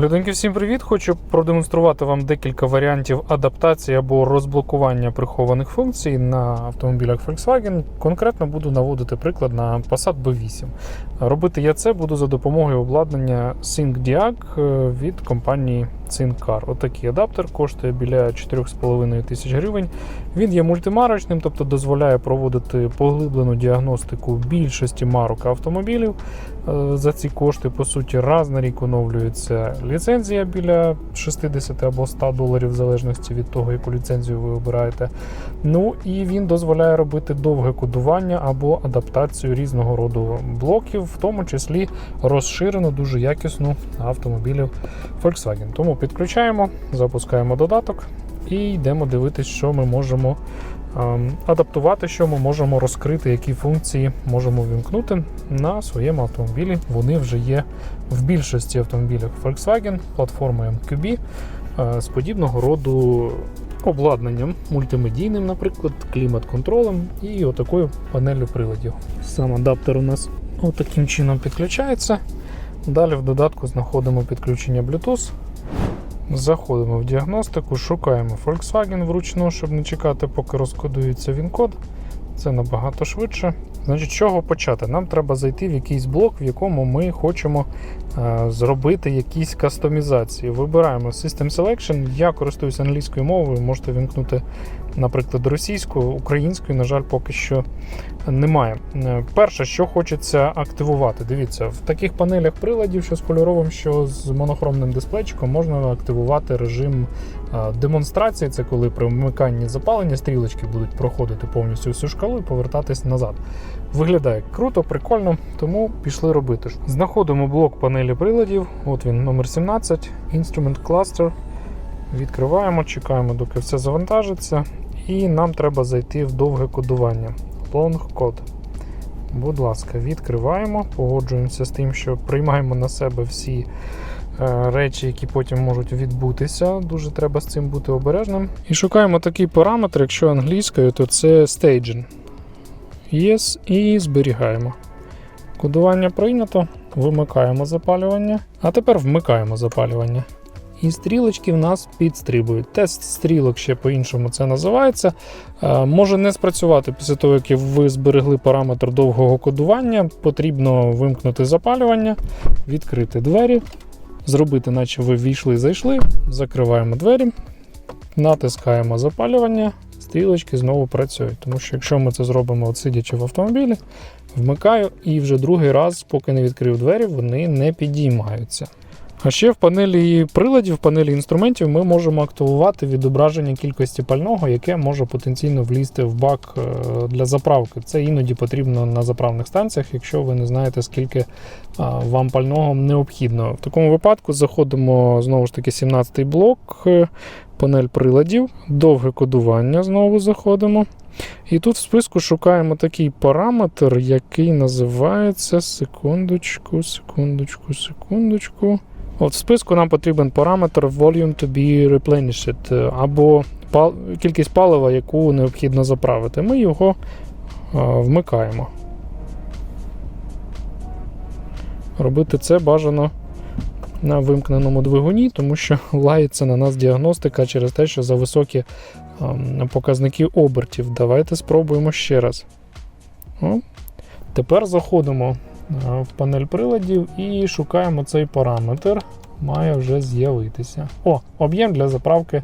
Люденьки, всім привіт! Хочу продемонструвати вам декілька варіантів адаптації або розблокування прихованих функцій на автомобілях Volkswagen. Конкретно буду наводити приклад на Passat B8. Робити я це буду за допомогою обладнання SyncDiag е, від компанії SyncCar. Отакий адаптер коштує біля 4,5 тисяч гривень. Він є мультимарочним, тобто дозволяє проводити поглиблену діагностику більшості марок автомобілів. Е, За ці кошти, по суті, раз на рік оновлюється ліцензія біля 60 або 100 доларів, в залежності від того, яку ліцензію ви обираєте. Ну і він дозволяє робити довге кодування або адаптацію різного роду блоків, в тому числі розширену, дуже якісну автомобілів Volkswagen. Тому підключаємо, запускаємо додаток і йдемо дивитися, що ми можемо ем, адаптувати, що ми можемо розкрити, які функції можемо вімкнути на своєму автомобілі. Вони вже є в більшості автомобілів Volkswagen, платформи MQB е, з подібного роду обладнанням мультимедійним, наприклад, клімат-контролем і отакою панелью приладів. Сам адаптер у нас отаким чином підключається. Далі в додатку знаходимо підключення Bluetooth. Заходимо в діагностику, шукаємо Volkswagen вручну, щоб не чекати, поки розкодується він-код. Це набагато швидше. Значить, чого почати? Нам треба зайти в якийсь блок, в якому ми хочемо е, зробити якісь кастомізації. Вибираємо System Selection. Я користуюся англійською мовою, можете вімкнути, наприклад, російську, українською, на жаль, поки що немає. Е, Перше, що хочеться активувати. Дивіться, в таких панелях приладів, що з кольоровим, що з монохромним дисплейчиком, можна активувати режим е, демонстрації. Це коли при вмиканні запалення стрілочки будуть проходити повністю всю шкалу і повертатись назад. Виглядає круто, прикольно, тому пішли робити. Знаходимо блок панелі приладів. От він, номер 17, Instrument Cluster. Відкриваємо, чекаємо, доки все завантажиться. І нам треба зайти в довге кодування. Long Code. Будь ласка, відкриваємо, погоджуємося з тим, що приймаємо на себе всі е, речі, які потім можуть відбутися. Дуже треба з цим бути обережним. І шукаємо такий параметр, якщо англійською, то це staging. Yes, і зберігаємо. Кодування прийнято, вимикаємо запалювання, а тепер вмикаємо запалювання. І стрілочки в нас підстрибують. Тест стрілок ще по-іншому це називається. Е, Може не спрацювати після того, як ви зберегли параметр довгого кодування. Потрібно вимкнути запалювання, відкрити двері, зробити, наче ви ввійшли зайшли, закриваємо двері, натискаємо запалювання, стрілочки знову працюють. Тому що якщо ми це зробимо от сидячи в автомобілі, вмикаю і вже другий раз, поки не відкрив двері, вони не підіймаються. А ще в панелі приладів, в панелі інструментів ми можемо активувати відображення кількості пального, яке може потенційно влізти в бак е, для заправки. Це іноді потрібно на заправних станціях, якщо ви не знаєте, скільки вам пального необхідно. В такому випадку заходимо знову ж таки 17-й блок, е, панель приладів, довге кодування. Знову заходимо. І тут в списку шукаємо такий параметр, який називається секундочку, секундочку, секундочку. От в списку нам потрібен параметр volume to be replenished, е, або кількість палива, яку необхідно заправити. Ми його е, вмикаємо. Робити це бажано на вимкненому двигуні, тому що лається на нас діагностика через те, що за високі ем, показники обертів. Давайте спробуємо ще раз. О. Тепер заходимо в панель приладів і шукаємо цей параметр. Має вже з'явитися. О, об'єм для заправки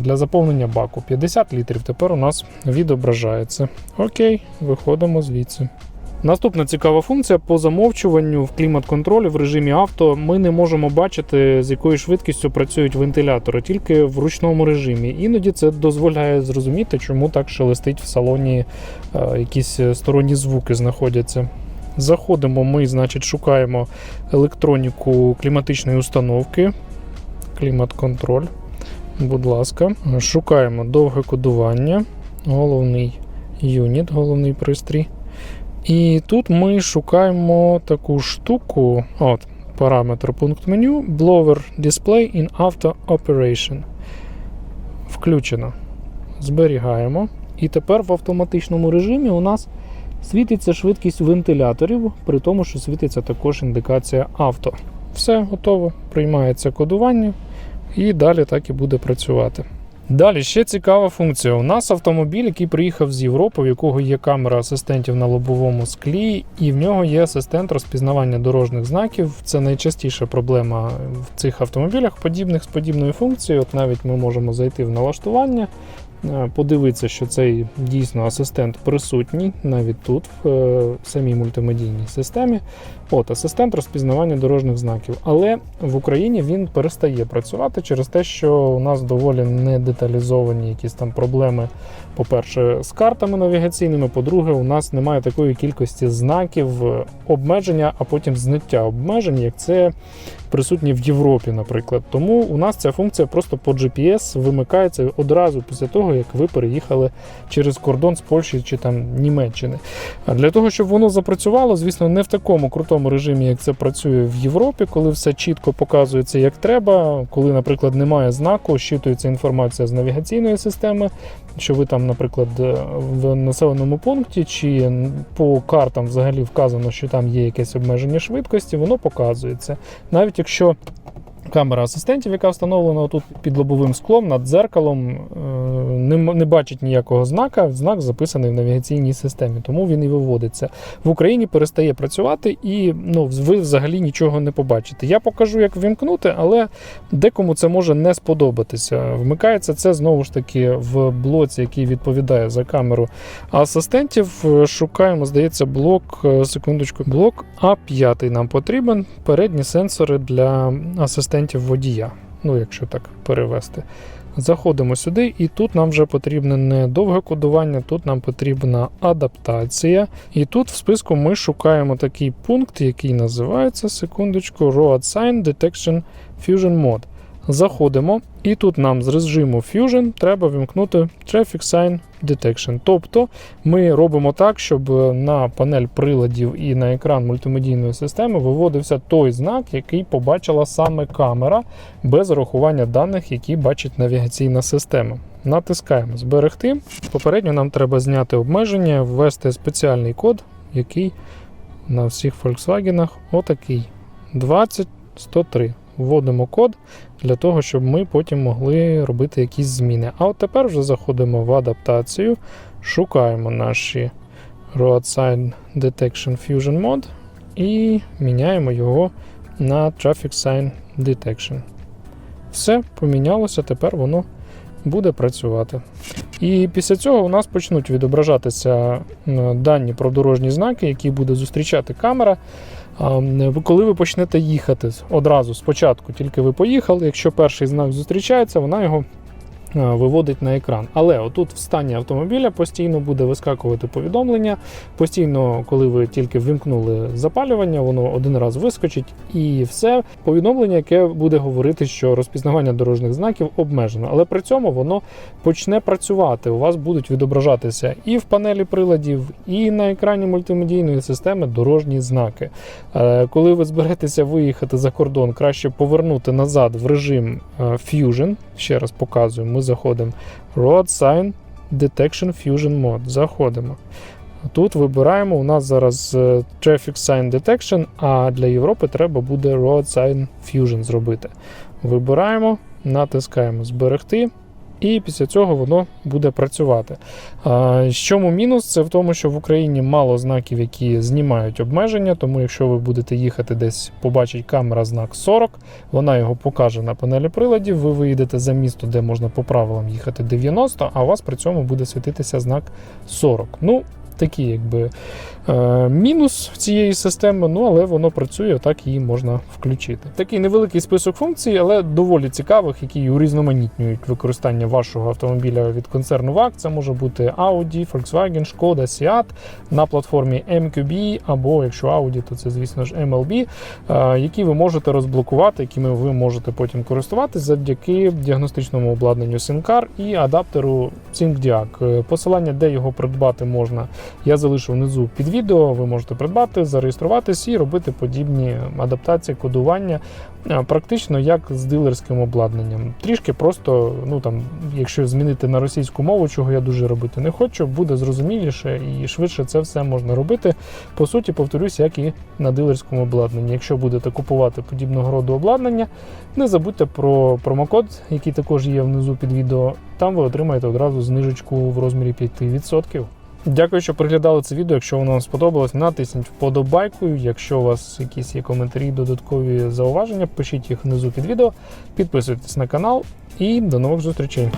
для заповнення баку 50 літрів. Тепер у нас відображається. Окей, виходимо звідси. Наступна цікава функція по замовчуванню в клімат-контролі в режимі авто ми не можемо бачити, з якою швидкістю працюють вентилятори, тільки в ручному режимі. Іноді це дозволяє зрозуміти, чому так шелестить в салоні е, якісь сторонні звуки знаходяться. Заходимо, ми, значить, шукаємо електроніку кліматичної установки. Клімат-контроль. Будь ласка, шукаємо довге кодування, головний юніт, головний пристрій. І тут ми шукаємо таку штуку. От, параметр пункт меню. Blower Display in Auto Operation. Включено. Зберігаємо. І тепер в автоматичному режимі у нас світиться швидкість вентиляторів, при тому, що світиться також індикація авто. Все готово. Приймається кодування і далі так і буде працювати. Далі ще цікава функція. У нас автомобіль, який приїхав з Європи, в якого є камера асистентів на лобовому склі, і в нього є асистент розпізнавання дорожніх знаків. Це найчастіша проблема в цих автомобілях, подібних з подібною функцією. От навіть ми можемо зайти в налаштування, подивитися, що цей дійсно асистент присутній навіть тут, в е, самій мультимедійній системі. От асистент розпізнавання дорожніх знаків. Але в Україні він перестає працювати через те, що у нас доволі не деталізовані якісь там проблеми. По-перше, з картами навігаційними. По-друге, у нас немає такої кількості знаків е, обмеження, а потім зняття обмежень, як це присутні в Європі, наприклад. Тому у нас ця функція просто по GPS вимикається одразу після того, як ви переїхали через кордон з Польщі чи там Німеччини. Для того, щоб воно запрацювало, звісно, не в такому крутому режимі, як це працює в Європі, коли все чітко показується як треба. Коли, наприклад, немає знаку, щитується інформація з навігаційної системи, що ви там, наприклад, в населеному пункті, чи по картам взагалі вказано, що там є якесь обмеження швидкості, воно показується. Навіть якщо камера асистентів, яка встановлена тут під лобовим склом над дзеркалом, е, не, не бачить ніякого знака, знак записаний в навігаційній системі, тому він і виводиться. В Україні перестає працювати і ну, ви взагалі нічого не побачите. Я покажу, як вімкнути, але декому це може не сподобатися. Вмикається це знову ж таки в блоці, який відповідає за камеру асистентів. Е, Шукаємо, здається, блок, е, секундочку, блок А5 нам потрібен. Передні сенсори для асистентів водія. Ну, якщо так перевести. Заходимо сюди, і тут нам вже потрібне не довге кодування, тут нам потрібна адаптація. І тут в списку ми шукаємо такий пункт, який називається секундочку Road Sign Detection Fusion Mode. Заходимо, і тут нам з режиму Fusion треба вімкнути Traffic Sign Detection. Тобто ми робимо так, щоб на панель приладів і на екран мультимедійної системи виводився той знак, який побачила саме камера, без урахування даних, які бачить навігаційна система. Натискаємо Зберегти. Попередньо нам треба зняти обмеження, ввести спеціальний код, який на всіх Volkswagen отакий 20103. Вводимо код для того, щоб ми потім могли робити якісь зміни. А от тепер вже заходимо в адаптацію, шукаємо наші Road Sign Detection Fusion Mode і міняємо його на Traffic Sign Detection. Все помінялося, тепер воно буде працювати. І після цього у нас почнуть відображатися е, дані про дорожні знаки, які буде зустрічати камера. Коли ви почнете їхати одразу спочатку, тільки ви поїхали, якщо перший знак зустрічається, вона його виводить на екран. Але отут в стані автомобіля постійно буде вискакувати повідомлення. Постійно, коли ви тільки вимкнули запалювання, воно один раз вискочить і все. Повідомлення, яке буде говорити, що розпізнавання дорожніх знаків обмежено. Але при цьому воно почне працювати. У вас будуть відображатися і в панелі приладів, і на екрані мультимедійної системи дорожні знаки. Е, Коли ви зберетеся виїхати за кордон, краще повернути назад в режим е, Fusion. Ще раз показую, ми заходимо Road Sign Detection Fusion Mode. Заходимо. Тут вибираємо. У нас зараз е, Traffic Sign Detection, а для Європи треба буде Road Sign Fusion зробити. Вибираємо, натискаємо Зберегти. І після цього воно буде працювати. Чому мінус? Це в тому, що в Україні мало знаків, які знімають обмеження. Тому, якщо ви будете їхати десь, побачить камера знак 40, вона його покаже на панелі приладів. Ви виїдете за місто, де можна по правилам їхати 90, а у вас при цьому буде світитися знак 40. Ну, такий, якби мінус цієї системи, ну але воно працює, так її можна включити. Такий невеликий список функцій, але доволі цікавих, які урізноманітнюють використання вашого автомобіля від концерну VAG. Це може бути Audi, Volkswagen, Škoda, Seat на платформі MQB, або якщо Audi, то це, звісно ж, MLB, е, які ви можете розблокувати, якими ви можете потім користуватись завдяки діагностичному обладнанню SINCAR і адаптеру SyncDiag. Е, Посилання, де його придбати можна Я залишу внизу під відео. Ви можете придбати, зареєструватись і робити подібні адаптації, кодування. е, Практично як з дилерським обладнанням. Трішки просто, ну там, якщо змінити на російську мову, чого я дуже робити не хочу, буде зрозуміліше і швидше це все можна робити. По суті, повторюсь, як і на дилерському обладнанні. Якщо будете купувати подібного роду обладнання, не забудьте про промокод, який також є внизу під відео. Там ви отримаєте одразу знижечку в розмірі 5%. Дякую, що приглядали це відео. Якщо воно вам сподобалось, натисніть вподобайку. Якщо у вас якісь є коментарі, додаткові зауваження, пишіть їх внизу під відео, підписуйтесь на канал і до нових зустрічей.